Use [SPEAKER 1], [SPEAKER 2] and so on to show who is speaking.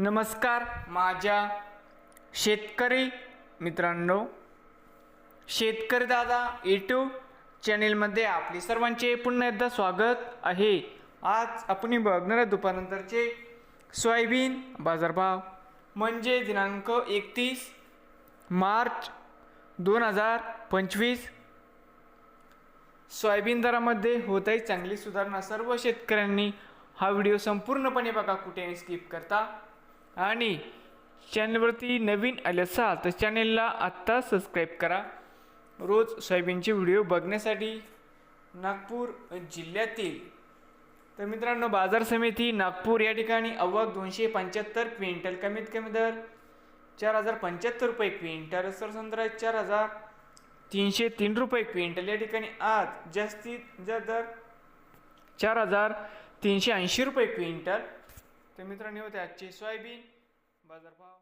[SPEAKER 1] नमस्कार माझ्या शेतकरी मित्रांनो शेतकरी दादा यूट्यूब चॅनेलमध्ये आपले सर्वांचे पुन्हा एकदा स्वागत आहे. आज आपण बघणार आहे दुपारनंतरचे सोयाबीन बाजारभाव. म्हणजे दिनांक एकतीस मार्च दोन हजार पंचवीस. सोयाबीन दरामध्ये होत आहे चांगली सुधारणा. सर्व शेतकऱ्यांनी हा व्हिडिओ संपूर्णपणे बघा कुठेही स्किप करता. आणि चॅनलवरती नवीन आले असाल तर चॅनेलला आत्ता सबस्क्राईब करा. रोज सोयाबीनचे व्हिडिओ बघण्यासाठी नागपूर जिल्ह्यातील तर मित्रांनो बाजार समिती नागपूर या ठिकाणी अव्वक दोनशे पंच्याहत्तर क्विंटल कमीत कमी दर चार हजार पंच्याहत्तर रुपये क्विंटल सरसंद्रा चार हजार तीनशे तीन रुपये क्विंटल या ठिकाणी आज जास्तीत जास्त दर चार हजार तीनशे ऐंशी रुपये क्विंटल. तर मित्रांनो होते आजचे सोयाबीन. बाजारभाव.